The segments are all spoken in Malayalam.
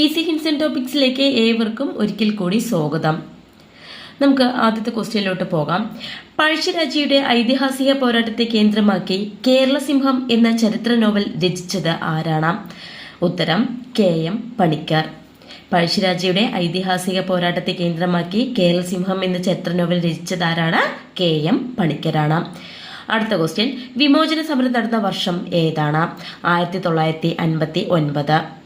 ഈസി ആൻഡ് ടോപ്പിക്സിലേക്ക് ഏവർക്കും ഒരിക്കൽ കൂടി സ്വാഗതം. നമുക്ക് ആദ്യത്തെ ക്വസ്റ്റ്യനിലോട്ട് പോകാം. പഴശ്ശിരാജയുടെ ഐതിഹാസിക പോരാട്ടത്തെ കേന്ദ്രമാക്കി കേരളസിംഹം എന്ന ചരിത്ര നോവൽ രചിച്ചത് ആരാണ്? ഉത്തരം കെ എം പണിക്കർ. പഴശ്ശിരാജയുടെ ഐതിഹാസിക പോരാട്ടത്തെ കേന്ദ്രമാക്കി കേരളസിംഹം എന്ന ചരിത്ര നോവൽ രചിച്ചത് ആരാണ്? കെ എം പണിക്കരാണ്. അടുത്ത ക്വസ്റ്റ്യൻ വിമോചന സമരം നടന്ന വർഷം ഏതാണ്? ആയിരത്തി തൊള്ളായിരത്തി അൻപത്തി ഒൻപത്.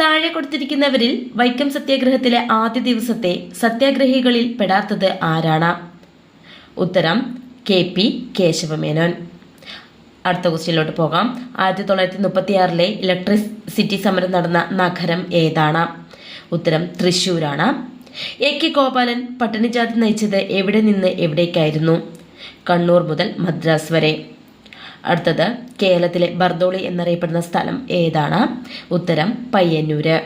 താഴെ കൊടുത്തിരിക്കുന്നവരിൽ വൈക്കം സത്യാഗ്രഹത്തിലെ ആദ്യ ദിവസത്തെ സത്യാഗ്രഹികളിൽ പെടാത്തത് ആരാണ്? ഉത്തരം കെ പി കേശവമേനോൻ. അടുത്ത ക്വസ്റ്റ്യനിലോട്ട് പോകാം. ആയിരത്തി തൊള്ളായിരത്തി മുപ്പത്തി ആറിലെ ഇലക്ട്രിസിറ്റി സമരം നടന്ന നഗരം ഏതാണ്? ഉത്തരം തൃശൂരാണ് എ കെ ഗോപാലൻ പട്ടിണിജാതി നയിച്ചത് എവിടെ നിന്ന് എവിടേക്കായിരുന്നു? കണ്ണൂർ മുതൽ മദ്രാസ് വരെ. അടുത്തത് കേരളത്തിലെ ബർദോളി എന്നറിയപ്പെടുന്ന സ്ഥലം ഏതാണ്? ഉത്തരം പയ്യന്നൂര്.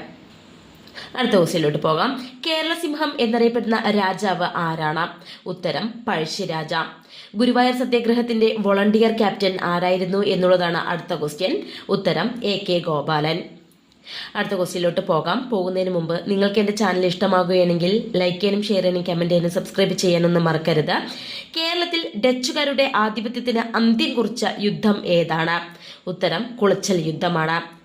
അടുത്ത ക്വസ്റ്റ്യനിലോട്ട് പോകാം. കേരള സിംഹം എന്നറിയപ്പെടുന്ന രാജാവ് ആരാണ്? ഉത്തരം പഴശ്ശിരാജ ഗുരുവായൂർ സത്യാഗ്രഹത്തിന്റെ വോളണ്ടിയർ ക്യാപ്റ്റൻ ആരായിരുന്നു എന്നുള്ളതാണ് അടുത്ത ക്വസ്റ്റ്യൻ. ഉത്തരം എ കെ ഗോപാലൻ. അടുത്ത ക്വസ്റ്റ്യനിലോട്ട് പോകാം. പോകുന്നതിന് മുമ്പ് നിങ്ങൾക്ക് എന്റെ ചാനൽ ഇഷ്ടമാകുകയാണെങ്കിൽ ലൈക്ക് ചെയ്യാനും ഷെയർ ചെയ്യാനും കമന്റ് ചെയ്യാനും സബ്സ്ക്രൈബ് ചെയ്യാനൊന്നും മറക്കരുത്. കേരളത്തിൽ ഡച്ചുകാരുടെ ആധിപത്യത്തിന് അന്ത്യം കുറിച്ച യുദ്ധം ഏതാണ്? ഉത്തരം കുളച്ചൽ യുദ്ധമാണ്.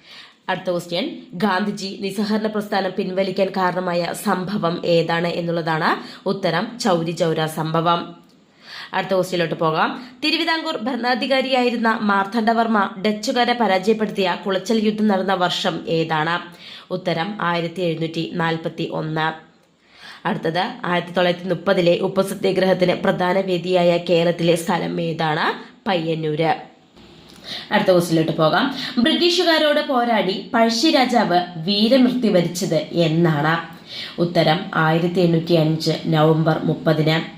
അടുത്ത ക്വസ്റ്റ്യൻ ഗാന്ധിജി നിസ്സഹരണ പ്രസ്ഥാനം പിൻവലിക്കാൻ കാരണമായ സംഭവം ഏതാണ് എന്നുള്ളതാണ്. ഉത്തരം ചൗരി ചൗര സംഭവം. അടുത്ത ക്വസ്റ്റ്യനിലോട്ട് പോകാം. തിരുവിതാംകൂർ ഭരണാധികാരിയായിരുന്ന മാർത്തണ്ഡവർമ്മ ഡച്ചുകാരെ പരാജയപ്പെടുത്തിയ കുളച്ചൽ യുദ്ധം നടന്ന വർഷം ഏതാണ്? ഉത്തരം ആയിരത്തി എഴുന്നൂറ്റി നാൽപ്പത്തി ഒന്ന് അടുത്തത് ആയിരത്തി തൊള്ളായിരത്തി മുപ്പതിലെ ഉപസത്യാഗ്രഹത്തിന് പ്രധാന വേദിയായ കേരളത്തിലെ സ്ഥലം ഏതാണ്? പയ്യന്നൂര്. അടുത്ത ക്വസ്റ്റിലോട്ട് പോകാം. ബ്രിട്ടീഷുകാരോട് പോരാടി പഴശ്ശി രാജാവ് വീരമൃത്യു വരിച്ചത് എന്നാണ്. ഉത്തരം ആയിരത്തി എണ്ണൂറ്റി അഞ്ച് നവംബർ മുപ്പതിന്.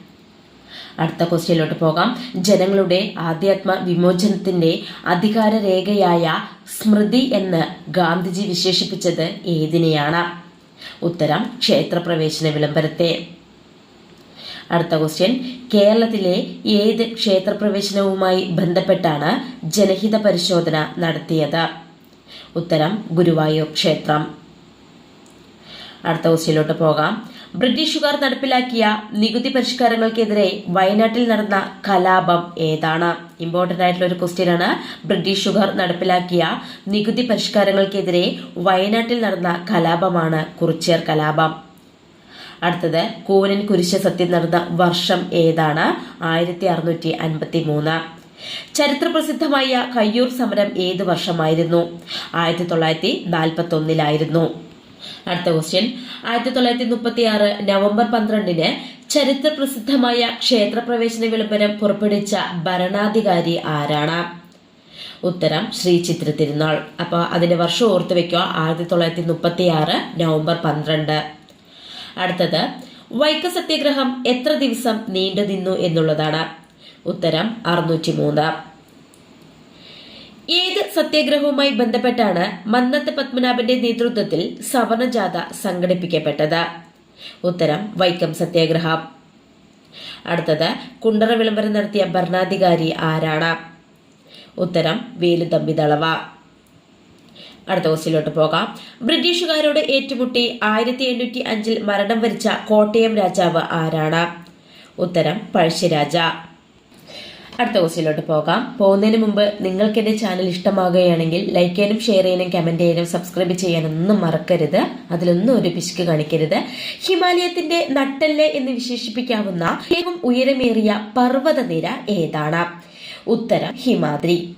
അടുത്ത ക്വസ്റ്റ്യനിലോട്ട് പോകാം. ജനങ്ങളുടെ ആധ്യാത്മ വിമോചനത്തിന്റെ അധികാര രേഖയായ സ്മൃതി എന്ന് ഗാന്ധിജി വിശേഷിപ്പിച്ചത് ഏതിനെയാണ്? ഉത്തരം ക്ഷേത്രപ്രവേശന വിളംബരത്തെ. അടുത്ത ക്വസ്റ്റ്യൻ കേരളത്തിലെ ഏത് ക്ഷേത്രപ്രവേശനവുമായി ബന്ധപ്പെട്ടാണ് ജനഹിത പരിശോധന നടത്തിയത്? ഉത്തരം ഗുരുവായൂർ ക്ഷേത്രം. അടുത്ത ക്വസ്റ്റ്യനിലോട്ട് പോകാം. ബ്രിട്ടീഷുകാർ നടപ്പിലാക്കിയ നികുതി പരിഷ്കാരങ്ങൾക്കെതിരെ വയനാട്ടിൽ നടന്ന കലാപം ഏതാണ്? ഇമ്പോർട്ടന്റ് ആയിട്ടുള്ള ഒരു ക്വസ്റ്റ്യൻ ആണ്. ബ്രിട്ടീഷുകാർ നടപ്പിലാക്കിയ നികുതി പരിഷ്കാരങ്ങൾക്കെതിരെ വയനാട്ടിൽ നടന്ന കലാപമാണ് കുറിച്യർ കലാപം. അടുത്തത് കൂനൻ കുരിശ സത്യം നടന്ന വർഷം ഏതാണ്? ആയിരത്തി അറുന്നൂറ്റി അൻപത്തി മൂന്ന് ചരിത്രപ്രസിദ്ധമായ കയ്യൂർ സമരം ഏത് വർഷമായിരുന്നു? ആയിരത്തി തൊള്ളായിരത്തി നാൽപ്പത്തി ഒന്നിലായിരുന്നു അടുത്ത ക്വസ്റ്റ്യൻ ആയിരത്തി തൊള്ളായിരത്തി മുപ്പത്തി ആറ് നവംബർ പന്ത്രണ്ടിന് ചരിത്ര പ്രസിദ്ധമായ ക്ഷേത്രപ്രവേശന വിളംബരം പുറപ്പെടുവിച്ച ഭരണാധികാരി ആരാണ്? ഉത്തരം ശ്രീ ചിത്ര തിരുനാൾ. അപ്പോൾ അതിന്റെ വർഷം ഓർത്ത് വെക്കുക ആയിരത്തി തൊള്ളായിരത്തി മുപ്പത്തി ആറ് നവംബർ പന്ത്രണ്ട്. അടുത്തത് വൈക്ക സത്യഗ്രഹം എത്ര ദിവസം നീണ്ടു നിന്നു എന്നുള്ളതാണ്. ഉത്തരം അറുന്നൂറ്റി മൂന്ന് ഏത് സത്യാഗ്രഹവുമായി ബന്ധപ്പെട്ടാണ് മന്നത്ത് പത്മനാഭന്റെ നേതൃത്വത്തിൽ സവർണജാഥ സംഘടിപ്പിക്കപ്പെട്ടത്? ഉത്തരം വൈക്കം സത്യാഗ്രഹം. അടുത്തത് കുണ്ടറ വിളംബരം നടത്തിയ ഭരണാധികാരി ആരാണ്? ഉത്തരം വേലുതമ്പി ദളവ അടുത്ത ക്വസ്റ്റിലോട്ട് പോകാം. ബ്രിട്ടീഷുകാരോട് ഏറ്റുമുട്ടി ആയിരത്തി എണ്ണൂറ്റി അഞ്ചിൽ മരണം വരിച്ച കോട്ടയം രാജാവ് ആരാണ്? ഉത്തരം പഴശ്ശിരാജ. അടുത്ത ക്വസ്റ്റിലോട്ട് പോകാം. പോകുന്നതിന് മുമ്പ് നിങ്ങൾക്ക് എന്റെ ചാനൽ ഇഷ്ടമാകുകയാണെങ്കിൽ ലൈക്ക് ചെയ്യാനും ഷെയർ ചെയ്യാനും കമന്റ് ചെയ്യാനും സബ്സ്ക്രൈബ് ചെയ്യാനൊന്നും മറക്കരുത്. അതിലൊന്നും ഒരു പിശുക്ക് കാണിക്കരുത്. ഹിമാലയത്തിന്റെ നട്ടല്ലേ എന്ന് വിശേഷിപ്പിക്കാവുന്ന ഏറ്റവും ഉയരമേറിയ പർവതനിര ഏതാണ്? ഉത്തരം ഹിമാദ്രി.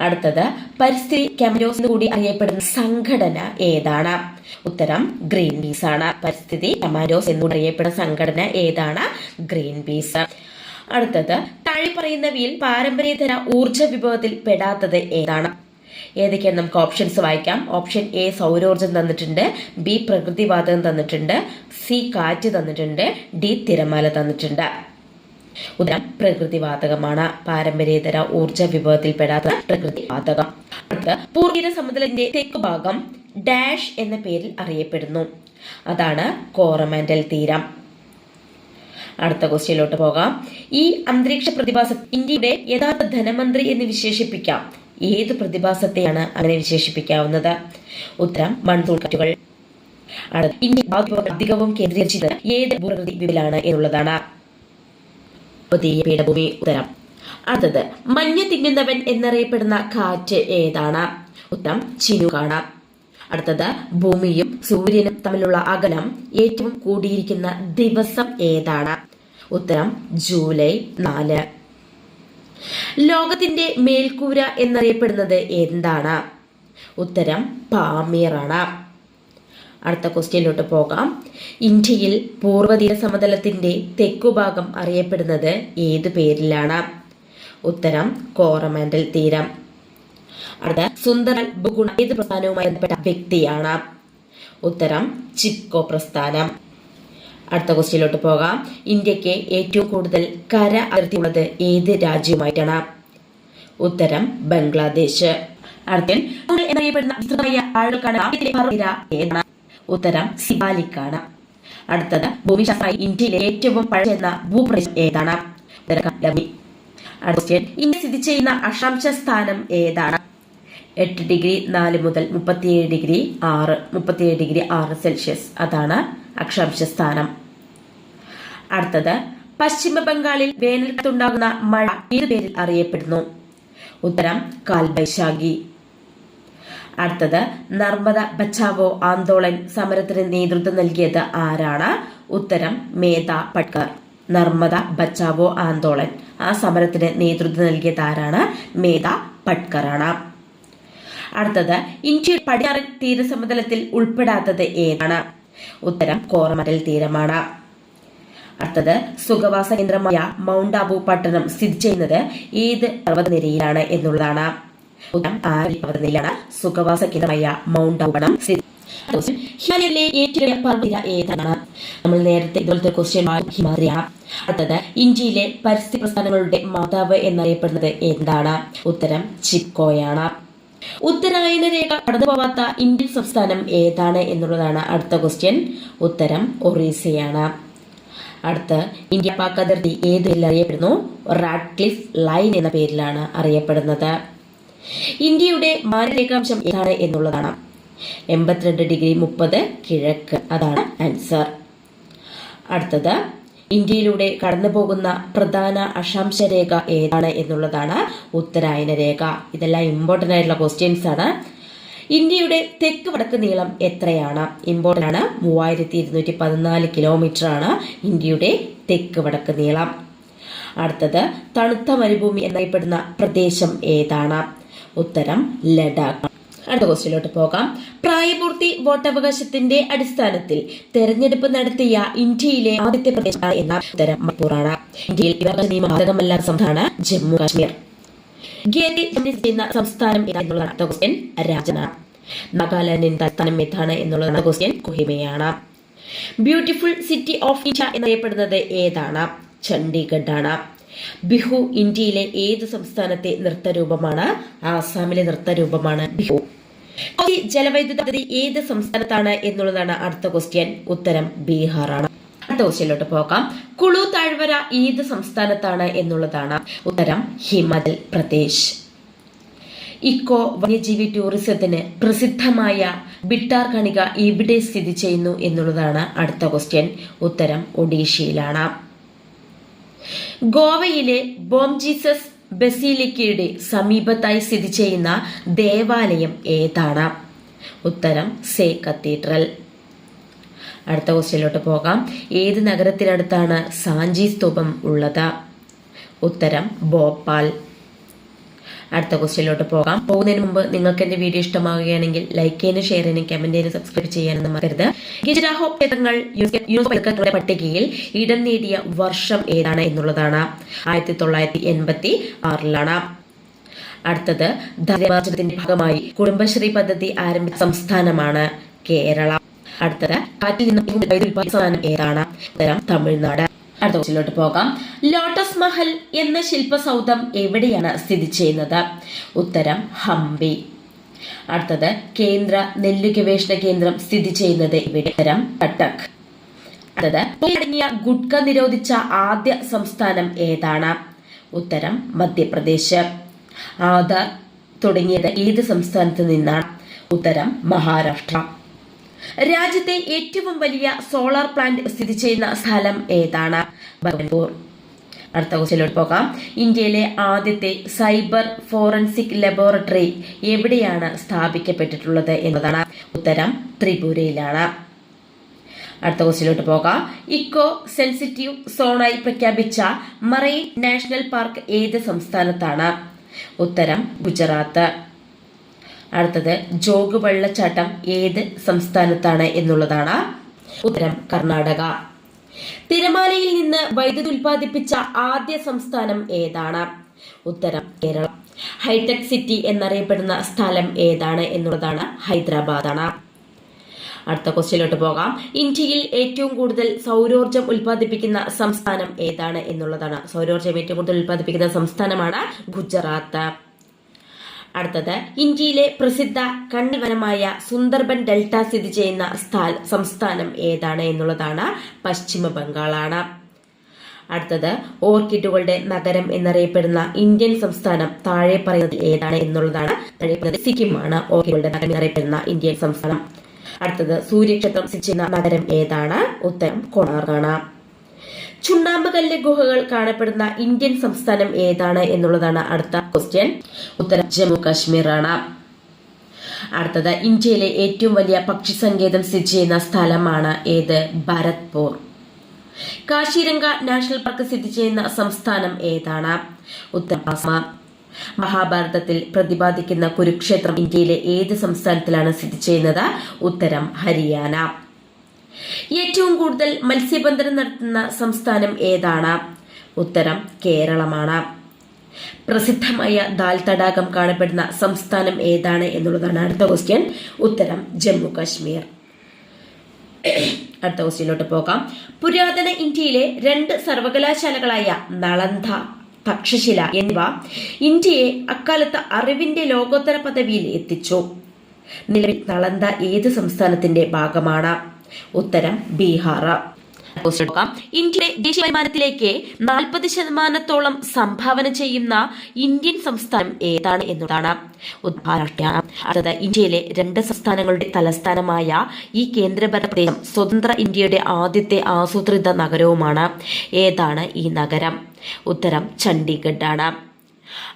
അടുത്തത് പരിസ്ഥിതി എന്ന് കൂടി അറിയപ്പെടുന്ന സംഘടന ഏതാണ്? ഉത്തരം ഗ്രീൻ പീസ് ആണ്. പരിസ്ഥിതി കമാൻഡോസ് എന്നുകൂടി അറിയപ്പെടുന്ന സംഘടന ഏതാണ്? ഗ്രീൻ പീസ് അടുത്തത് താഴെ പറയുന്നവയിൽ പാരമ്പര്യേതര ഊർജ വിഭവത്തിൽ പെടാത്തത് ഏതാണ്? ഏതൊക്കെയാണ് നമുക്ക് ഓപ്ഷൻസ് വായിക്കാം. ഓപ്ഷൻ എ സൗരോർജം തന്നിട്ടുണ്ട്. ബി പ്രകൃതിവാതകം തന്നിട്ടുണ്ട്. സി കാറ്റ് തന്നിട്ടുണ്ട്. ഡി തിരമാല തന്നിട്ടുണ്ട്. ഉദാഹരണം പ്രകൃതിവാതകമാണ്. പാരമ്പര്യേതര ഊർജ വിഭവത്തിൽ പെടാത്ത പ്രകൃതിവാതകം. പൂർവീര സമുദ്രത്തിന്റെ തെക്ക് ഭാഗം ഡാഷ് എന്ന പേരിൽ അറിയപ്പെടുന്നു. അതാണ് കോറമാൻഡൽ തീരം. അടുത്ത ക്വസ്റ്റ്യനിലോട്ട് പോകാം. ഈ അന്തരീക്ഷ പ്രതിഭാസം ഇന്ത്യയുടെ യഥാർത്ഥ ധനമന്ത്രി എന്ന് വിശേഷിപ്പിക്കാം. ഏത് പ്രതിഭാസത്തെയാണ് അങ്ങനെ വിശേഷിപ്പിക്കാവുന്നത്? ഉത്തരം മൺതൂക്കറ്റുകൾ അടുത്തത് ഇന്ത്യ അധികവും കേന്ദ്രീകരിച്ചത് ഏത് ഭൂപ്രകൃതി വിപിലാണ് എന്നുള്ളതാണ്. പീഠഭൂമി ഉത്തരം. അടുത്തത് മഞ്ഞ തിന്നുന്നവൻ എന്നറിയപ്പെടുന്ന കാറ്റ് ഏതാണ്? ഉത്തരം ചിനുകാണ് അടുത്തത് ഭൂമിയും സൂര്യനും തമ്മിലുള്ള അകലം ഏറ്റവും കൂടിയിരിക്കുന്ന ദിവസം ഏതാണ്? ഉത്തരം ജൂലൈ നാല്. ലോകത്തിന്റെ മേൽക്കൂര എന്നറിയപ്പെടുന്നത് എന്താണ്? ഉത്തരം പാമീറാണ്. അടുത്ത ക്വസ്റ്റ്യനിലോട്ട് പോകാം. ഇന്ത്യയിൽ പൂർവതീര സമതലത്തിന്റെ തെക്കുഭാഗം അറിയപ്പെടുന്നത് ഏത് പേരിലാണ്? ഉത്തരം കോറമാൻഡൽ തീരം. അടുത്ത സുന്ദരൽ ബുഗുണ ഏത് പ്രസ്ഥാനവുമായി ബന്ധപ്പെട്ട വ്യക്തിയാണ്? ഉത്തരം ചിപ്കോ പ്രസ്ഥാനം. അടുത്ത ക്വസ്റ്റ്യനിലോട്ട് പോകാം. ഇന്ത്യയ്ക്ക് ഏറ്റവും കൂടുതൽ കര അതിർത്തിയുള്ളത് ഏത് രാജ്യവുമായിട്ടാണ്? ഉത്തരം ബംഗ്ലാദേശ്. ഉത്തരം സിബാലിക്കാണ്. അടുത്തത് ഭൂമിശാസ്ത്രമായി ഇന്ത്യയിലെ ഏറ്റവും പഴയ ഭൂപ്രദേശം ഏതാണ്? ഉത്തരം ഇന്ത്യ സ്ഥിതി ചെയ്യുന്ന അക്ഷാംശ സ്ഥാനം ഏതാണ്? എട്ട് ഡിഗ്രി നാല് മുതൽ മുപ്പത്തിയേഴ് ഡിഗ്രി ആറ് മുപ്പത്തിയേഴ് ഡിഗ്രി ആറ് സെൽഷ്യസ്. അതാണ് അക്ഷാംശ സ്ഥാനം. അടുത്തത് പശ്ചിമ ബംഗാളിൽ വേനൽക്കാലത്തുണ്ടാകുന്ന മഴ ഏത് പേരിൽ അറിയപ്പെടുന്നു? ഉത്തരം കാൽബൈശാഖി അടുത്തത് നർമ്മദ ബച്ചാവോ ആന്തോളൻ സമരത്തിന് നേതൃത്വം നൽകിയത് ആരാണ്? ഉത്തരം മേധ പട്കർ. നർമ്മദ ബച്ചാവോ ആന്തോളൻ ആ സമരത്തിന് നേതൃത്വം നൽകിയത് ആരാണ്? മേധ പട്കറാണ്. അടുത്തത് ഇന്ത്യയുടെ പടിഞ്ഞാറൻ തീരസമതലത്തിൽ ഉൾപ്പെടാത്തത് ഏതാണ്? ഉത്തരം കോറമറ്റൽ തീരമാണ്. അടുത്തത് സുഖവാസ കേന്ദ്രമായ മൗണ്ട് ആബു പട്ടണം സ്ഥിതി ചെയ്യുന്നത് ഏത് പർവതനിരയിലാണ് എന്നുള്ളതാണ്. ഉത്തരം സുഖവാസ കേന്ദ്രമായ മൗണ്ട് ആബു പട്ടണം ഏറ്റവും പർവതനിര ഏതാണ്? നമ്മൾ നേരത്തെ ഇതുപോലത്തെ ക്വസ്റ്റ്യൻ ഹിമാലയാണ് അടുത്തത് ഇന്ത്യയിലെ പരിസ്ഥിതി പ്രസ്ഥാനങ്ങളുടെ മാതാവ് എന്നറിയപ്പെടുന്നത് എന്താണ് ഉത്തരം ചിപ്കോയാണ്. ഉത്തരായന രേഖ കടന്നു പോവാത്ത ഇന്ത്യൻ സംസ്ഥാനം ഏതാണ് എന്നുള്ളതാണ് അടുത്ത ക്വസ്റ്റ്യൻ ഉത്തരം ഒറീസയാണ്. അടുത്ത ഇന്ത്യ പാക് അതിർത്തി ഏത് പേരിൽ അറിയപ്പെടുന്നു? റാഡ്ക്ലിഫ് ലൈൻ എന്ന പേരിലാണ് അറിയപ്പെടുന്നത്. ഇന്ത്യയുടെ മാനരേഖാംശം ഏതാണ് എന്നുള്ളതാണ്. എൺപത്തിരണ്ട് ഡിഗ്രി മുപ്പത് കിഴക്ക്. അതാണ് ആൻസർ. അടുത്തത് ഇന്ത്യയിലൂടെ കടന്നുപോകുന്ന പ്രധാന അക്ഷാംശ രേഖ ഏതാണ് എന്നുള്ളതാണ് ഉത്തരായന രേഖ. ഇതെല്ലാം ഇമ്പോർട്ടന്റ് ആയിട്ടുള്ള ക്വസ്റ്റ്യൻസ് ആണ്. ഇന്ത്യയുടെ തെക്ക് വടക്ക് നീളം എത്രയാണ്? ഇമ്പോർട്ടന്റ് ആണ്. മൂവായിരത്തി ഇരുന്നൂറ്റി പതിനാല് കിലോമീറ്റർ ആണ് ഇന്ത്യയുടെ തെക്ക് വടക്ക് നീളം. അടുത്തത് തണുത്ത മരുഭൂമി എന്നറിയപ്പെടുന്ന പ്രദേശം ഏതാണ്? ഉത്തരം ലഡാക്ക്. അടുത്ത ക്വസ്റ്റ്യനിലോട്ട് പോകാം. പ്രായപൂർത്തി വോട്ടവകാശത്തിന്റെ അടിസ്ഥാനത്തിൽ തെരഞ്ഞെടുപ്പ് നടത്തിയ ഇന്ത്യയിലെ ആദ്യത്തെ പ്രദേശം എന്ന ഉത്തരം മണിപ്പൂറാണ്. ഇന്ത്യയിൽ വിവകാശ നിയമം ബാധകമല്ലാത്ത സംസ്ഥാനമാണ് ജമ്മു കാശ്മീർ. ഗേരി ചെയ്യുന്ന സംസ്ഥാനം എന്നുള്ളതാണ് അടുത്ത ക്വസ്റ്റ്യൻ രാജനാണ് നാഗാലാൻഡിന്റെ തലസ്ഥാനം ഏതാണ് എന്നുള്ളതാണ് ക്വസ്റ്റ്യൻ കൊഹിമയാണ്. ബ്യൂട്ടിഫുൾ സിറ്റി ഓഫ് ഇന്ത്യ എന്നറിയപ്പെടുന്നത് ഏതാണ്? ചണ്ഡീഗഡ് ആണ് ബിഹു ഇന്ത്യയിലെ ഏത് സംസ്ഥാനത്തെ നൃത്തരൂപമാണ്? ആസാമിലെ നൃത്തരൂപമാണ് ബിഹു. ജലവൈദ്യുത പദ്ധതി ഏത് സംസ്ഥാനത്താണ് എന്നുള്ളതാണ് അടുത്ത ക്വസ്റ്റ്യൻ ഉത്തരം ബീഹാറാണ്. അടുത്ത ക്വസ്റ്റ്യനിലോട്ട് പോകാം. കുളു താഴ്വര ഏത് സംസ്ഥാനത്താണ് എന്നുള്ളതാണ് ഉത്തരം ഹിമാചൽ പ്രദേശ്. ഇക്കോ വന്യജീവി ടൂറിസത്തിന് പ്രസിദ്ധമായ ബിട്ടാർ കണിക എവിടെ സ്ഥിതി ചെയ്യുന്നു എന്നുള്ളതാണ് അടുത്ത ക്വസ്റ്റ്യൻ ഉത്തരം ഒഡീഷയിലാണ്. ഗോവയിലെ ബോം ജീസസ് ബസീലിക്കയുടെ സമീപത്തായി സ്ഥിതി ചെയ്യുന്ന ദേവാലയം ഏതാണ്? ഉത്തരം സേ കത്തീഡ്രൽ. അടുത്ത ക്വസ്റ്റ്യനിലോട്ട് പോകാം. ഏത് നഗരത്തിനടുത്താണ് സാഞ്ചി സ്തൂപം ഉള്ളത്? ഉത്തരം ഭോപ്പാൽ. അടുത്ത ക്വസ്റ്റ്യനിലോട്ട് പോകാം. പോകുന്നതിന് മുമ്പ് നിങ്ങൾക്ക് എന്റെ വീഡിയോ ഇഷ്ടമാവുകയാണെങ്കിൽ ലൈക്ക് ചെയ്യാനും ഷെയർ ചെയ്യാനും കമന്റ് ചെയ്യാനും സബ്സ്ക്രൈബ് ചെയ്യാനും മറക്കരുത്. ഗിജരാഹോ ക്ഷേത്രങ്ങൾ പട്ടികയിൽ ഇടം നേടിയ വർഷം ഏതാണ് എന്നുള്ളതാണ്. ആയിരത്തി തൊള്ളായിരത്തി എൺപത്തി ആറിലാണ്. അടുത്തത് ധനമാർജനത്തിന്റെ ഭാഗമായി കുടുംബശ്രീ പദ്ധതി ആരംഭിച്ച സംസ്ഥാനമാണ് കേരള. അടുത്തത് കാറ്റിൽ നിന്നും വൈദ്യുതി ഏതാണ്? ഉത്തരം തമിഴ്നാട്. അടുത്ത പോകാം. ലോട്ടസ് മഹൽ എന്ന ശില്പസൗധം എവിടെയാണ് സ്ഥിതി ചെയ്യുന്നത്? ഉത്തരം ഹംപി. അടുത്തത് കേന്ദ്ര നെല്ലു ഗവേഷണ കേന്ദ്രം സ്ഥിതി ചെയ്യുന്നത് ഇവിടെ ഉത്തരം കട്ടക്. അടുത്തത് ഗുഡ്ക നിരോധിച്ച ആദ്യ സംസ്ഥാനം ഏതാണ്? ഉത്തരം മധ്യപ്രദേശ്. ആധാർ തുടങ്ങിയത് ഏത് സംസ്ഥാനത്ത് നിന്നാണ്? ഉത്തരം മഹാരാഷ്ട്ര. രാജ്യത്തെ ഏറ്റവും വലിയ സോളാർ പ്ലാന്റ് സ്ഥിതി ചെയ്യുന്ന സ്ഥലം ഏതാണ്? അടുത്ത ക്വസ്റ്റിലോട്ട് പോകാം. ഇന്ത്യയിലെ ആദ്യത്തെ സൈബർ ഫോറൻസിക് ലബോറട്ടറി എവിടെയാണ് സ്ഥാപിക്കപ്പെട്ടിട്ടുള്ളത് എന്നതാണ് ഉത്തരം ത്രിപുരയിലാണ്. അടുത്ത ക്വസ്റ്റിലോട്ട് പോകാം. ഇക്കോ സെൻസിറ്റീവ് സോണായി പ്രഖ്യാപിച്ച മറൈൻ നാഷണൽ പാർക്ക് ഏത് സംസ്ഥാനത്താണ്? ഉത്തരം ഗുജറാത്ത്. അടുത്തത് ജോഗ് വെള്ളച്ചാട്ടം ഏത് സംസ്ഥാനത്താണ് എന്നുള്ളതാണ്. ഉത്തരം കർണാടക. തിരമാലയിൽ നിന്ന് വൈദ്യുതി ഉൽപ്പാദിപ്പിച്ച ആദ്യ സംസ്ഥാനം ഏതാണ്? ഉത്തരം കേരളം. ഹൈടെക് സിറ്റി എന്നറിയപ്പെടുന്ന സ്ഥലം ഏതാണ് എന്നുള്ളതാണ് ഹൈദരാബാദാണ്. അടുത്ത ക്വസ്റ്റ്യനിലോട്ട് പോകാം. ഇന്ത്യയിൽ ഏറ്റവും കൂടുതൽ സൗരോർജം ഉൽപ്പാദിപ്പിക്കുന്ന സംസ്ഥാനം ഏതാണ് എന്നുള്ളതാണ്. സൗരോർജം ഏറ്റവും കൂടുതൽ ഉൽപ്പാദിപ്പിക്കുന്ന സംസ്ഥാനമാണ് ഗുജറാത്ത്. അടുത്തത്. ഇന്ത്യയിലെ പ്രസിദ്ധ കണ്ണിവനമായ സുന്ദർബൻ ഡെൽറ്റ സ്ഥിതി ചെയ്യുന്ന സ്ഥാൽ സംസ്ഥാനം ഏതാണ് എന്നുള്ളതാണ് പശ്ചിമ ബംഗാളാണ്. അടുത്തത് ഓർക്കിഡുകളുടെ നഗരം എന്നറിയപ്പെടുന്ന ഇന്ത്യൻ സംസ്ഥാനം താഴെ പറയുന്നത് ഏതാണ് എന്നുള്ളതാണ്. സിക്കിം ആണ് ഓർക്കിഡുകളുടെ നഗരം എന്നറിയപ്പെടുന്ന ഇന്ത്യൻ സംസ്ഥാനം. അടുത്തത് സൂര്യക്ഷേത്രം സ്ഥിതി ചെയ്യുന്ന നഗരം ഏതാണ്? ഉത്തരം കൊണാർക്കാണ്. ചുണ്ണാമ്പുകല്ല് ഗുഹകൾ കാണപ്പെടുന്ന ഇന്ത്യൻ സംസ്ഥാനം ഏതാണ് എന്നുള്ളതാണ് അടുത്ത ക്വസ്റ്റ്യൻ ഉത്തരം ജമ്മു കാശ്മീർ ആണ് അടുത്തത് ഇന്ത്യയിലെ ഏറ്റവും വലിയ പക്ഷി സങ്കേതം സ്ഥിതി ചെയ്യുന്ന സ്ഥലമാണ് ഏത്? ഭരത്പൂർ കാശിരംഗ നാഷണൽ പാർക്ക് സ്ഥിതി ചെയ്യുന്ന സംസ്ഥാനം ഏതാണ്? ഉത്തരം ആസാം. മഹാഭാരതത്തിൽ പ്രതിപാദിക്കുന്ന കുരുക്ഷേത്രം ഇന്ത്യയിലെ ഏത് സംസ്ഥാനത്തിലാണ് സ്ഥിതി ചെയ്യുന്നത്? ഉത്തരം ഹരിയാന. ഏറ്റവും കൂടുതൽ മത്സ്യബന്ധനം നടത്തുന്ന സംസ്ഥാനം ഏതാണ്? ഉത്തരം കേരളമാണ്. പ്രസിദ്ധമായ ദാൽ തടാകം കാണപ്പെടുന്ന സംസ്ഥാനം ഏതാണ് എന്നുള്ളതാണ് അടുത്ത ക്വസ്റ്റ്യൻ ഉത്തരം ജമ്മു കാശ്മീർ അടുത്ത ക്വസ്റ്റ്യനിലോട്ട് പോകാം. പുരാതന ഇന്ത്യയിലെ രണ്ട് സർവകലാശാലകളായ നളന്ത തക്ഷശില എന്നിവ ഇന്ത്യയെ അക്കാലത്ത് അറിവിന്റെ ലോകോത്തര പദവിയിൽ എത്തിച്ചു. നിലവിൽ നളന്ദ ഏത് സംസ്ഥാനത്തിന്റെ ഭാഗമാണ്? ഉത്തരം ബീഹാർ. ഇന്ത്യയുടെ ദേശീയ വരുമാനത്തിലേക്ക് നാൽപ്പത് ശതമാനത്തോളം സംഭാവന ചെയ്യുന്ന ഇന്ത്യൻ സംസ്ഥാനം ഏതാണ് എന്നതാണ്. ഉത്ത- അതായത് ഇന്ത്യയിലെ രണ്ട് സംസ്ഥാനങ്ങളുടെ തലസ്ഥാനമായ ഈ കേന്ദ്രഭരണ പ്രദേശം സ്വതന്ത്ര ഇന്ത്യയുടെ ആദ്യത്തെ ആസൂത്രിത നഗരവുമാണ്. ഏതാണ് ഈ നഗരം? ഉത്തരം ചണ്ഡീഗഡ് ആണ്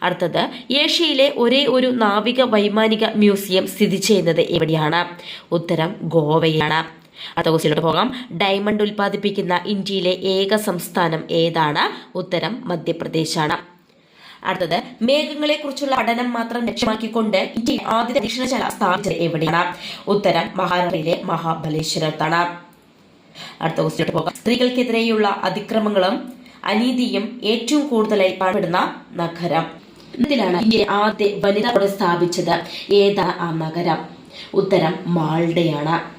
അടുത്തത് ഏഷ്യയിലെ ഒരേ ഒരു നാവിക വൈമാനിക മ്യൂസിയം സ്ഥിതി ചെയ്യുന്നത് എവിടെയാണ്? ഉത്തരം ഗോവയാണ്. അടുത്ത ക്വസ്റ്റ്യനിലോട്ട് പോകാം. ഡയമണ്ട് ഉൽപ്പാദിപ്പിക്കുന്ന ഇന്ത്യയിലെ ഏക സംസ്ഥാനം ഏതാണ്? ഉത്തരം മധ്യപ്രദേശാണ്. അടുത്തത് മേഘങ്ങളെ കുറിച്ചുള്ള പഠനം മാത്രം ലക്ഷ്യമാക്കിക്കൊണ്ട് ഇന്ത്യയിൽ ആദ്യ പരീക്ഷണശാല സ്ഥാപിച്ചത് എവിടെയാണ്? ഉത്തരം മഹാരാഷ്ട്രയിലെ മഹാബലേശ്വരത്താണ്. അടുത്ത ക്വസ്റ്റിലോട്ട് പോകാം. സ്ത്രീകൾക്കെതിരെയുള്ള അതിക്രമങ്ങളും അനീതിയും ഏറ്റവും കൂടുതലായി കാണപ്പെടുന്ന നഗരം. ഇതിലാണ് ഇന്ത്യ ആദ്യ വനിതാ കോടതി സ്ഥാപിച്ചത്? ഏതാ ആ നഗരം? ഉത്തരം മാൾഡയാണ്.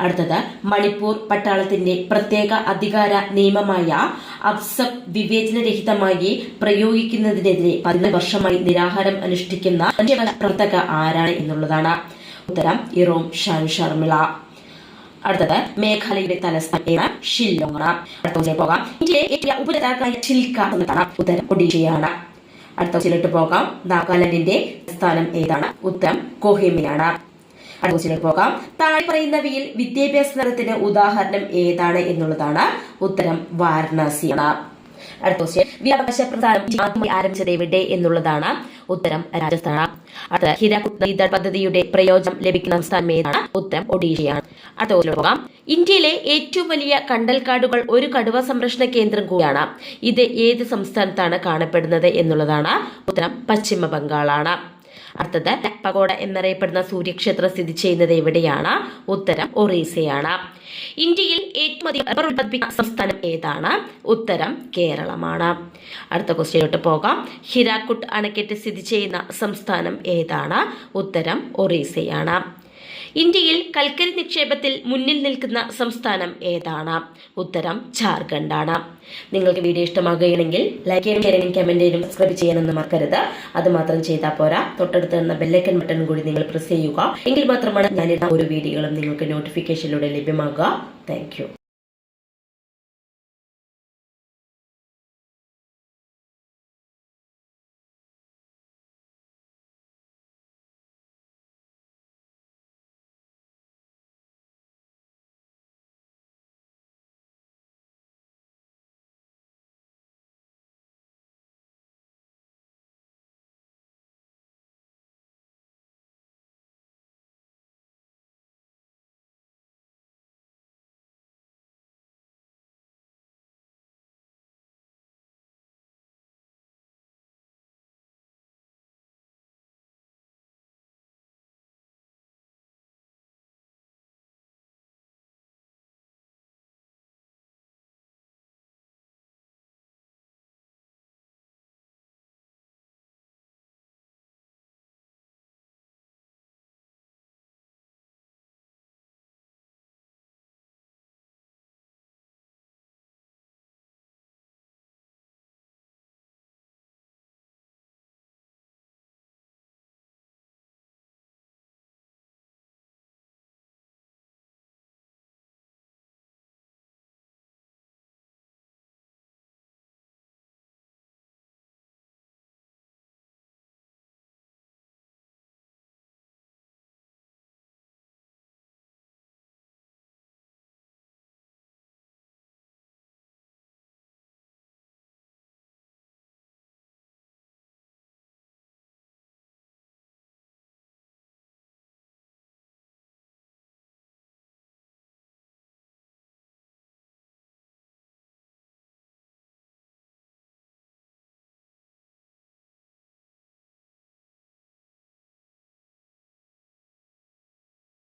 അടുത്തത് മണിപ്പൂർ പട്ടാളത്തിന്റെ പ്രത്യേക അധികാര നിയമമായ അബ്സബ് വിവേചനരഹിതമായി പ്രയോഗിക്കുന്നതിനെതിരെ പതിനൊന്ന് വർഷമായി നിരാഹാരം അനുഷ്ഠിക്കുന്ന പ്രവർത്തക ആരാണ് എന്നുള്ളതാണ് ഉത്തരം ഇറോം ഷാൻ ഷർമിള. അടുത്തത് മേഘാലയയുടെ തലസ്ഥാന ഷില്ലോങ് ആണ്. അടുത്ത പോകാം. ഇന്ത്യയിലെ ഉപരാജാവായ ചിൽക്ക എന്നതാണ് ഉത്തരം ഒഡീഷയാണ്. അടുത്ത ക്വസ്റ്റ്യനിലോട്ട് പോകാം. നാഗാലാൻഡിന്റെ സ്ഥാനം ഏതാണ്? ഉത്തരം കൊഹിമയാണ്. അടുത്ത ക്വസ്റ്റ്യനിലോട്ട് പോകാം. താഴെ പറയുന്നവയിൽ വിദ്യാഭ്യാസ നഗരത്തിന് ഉദാഹരണം ഏതാണ് എന്നുള്ളതാണ് ഉത്തരം വാരണാസിയാണ് അടുത്ത ആരംഭിച്ചത് എവിടെ എന്നുള്ളതാണ് ഉത്തരം രാജസ്ഥാൻ. അടുത്ത ഹിരാക്കുട് നദീതട പദ്ധതിയുടെ പ്രയോജനം ലഭിക്കുന്ന സംസ്ഥാനം ഏതാണ്? ഉത്തരം ഒഡീഷയാണ്. അടുത്ത പോകാം. ഇന്ത്യയിലെ ഏറ്റവും വലിയ കണ്ടൽക്കാടുകൾ ഒരു കടുവ സംരക്ഷണ കേന്ദ്രം കൂടിയാണ്. ഇത് ഏത് സംസ്ഥാനത്താണ് കാണപ്പെടുന്നത് എന്നുള്ളതാണ് ഉത്തരം പശ്ചിമ ബംഗാളാണ് അടുത്തത് പഗോഡ എന്നറിയപ്പെടുന്ന സൂര്യക്ഷേത്രം സ്ഥിതി ചെയ്യുന്നത് എവിടെയാണ്? ഉത്തരം ഒറീസയാണ്. ഇന്ത്യയിൽ ഏറ്റവും സംസ്ഥാനം ഏതാണ്? ഉത്തരം കേരളമാണ്. അടുത്ത ക്വസ്റ്റ്യനിലോട്ട് പോകാം. ഹിരാക്കുട്ട് അണക്കെട്ട് സ്ഥിതി ചെയ്യുന്ന സംസ്ഥാനം ഏതാണ്? ഉത്തരം ഒറീസയാണ്. ഇന്ത്യയിൽ കൽക്കരി നിക്ഷേപത്തിൽ മുന്നിൽ നിൽക്കുന്ന സംസ്ഥാനം ഏതാണ്? ഉത്തരം ജാർഖണ്ഡാണ് നിങ്ങൾക്ക് വീഡിയോ ഇഷ്ടമാകുകയാണെങ്കിൽ ലൈക്ക് ചെയ്യാനും കമന്റ് ചെയ്യാനും സബ്സ്ക്രൈബ് ചെയ്യാനൊന്നും മറക്കരുത്. അത് മാത്രം ചെയ്താൽ പോരാ. തൊട്ടടുത്ത് നിന്ന് ബെല്ലൈക്കൻ ബട്ടൺ കൂടി നിങ്ങൾ പ്രസ് ചെയ്യുക. എങ്കിൽ മാത്രമാണ് ഞാനിടുന്ന ഒരു വീഡിയോകളും നിങ്ങൾക്ക് നോട്ടിഫിക്കേഷനിലൂടെ ലഭ്യമാകുക. താങ്ക്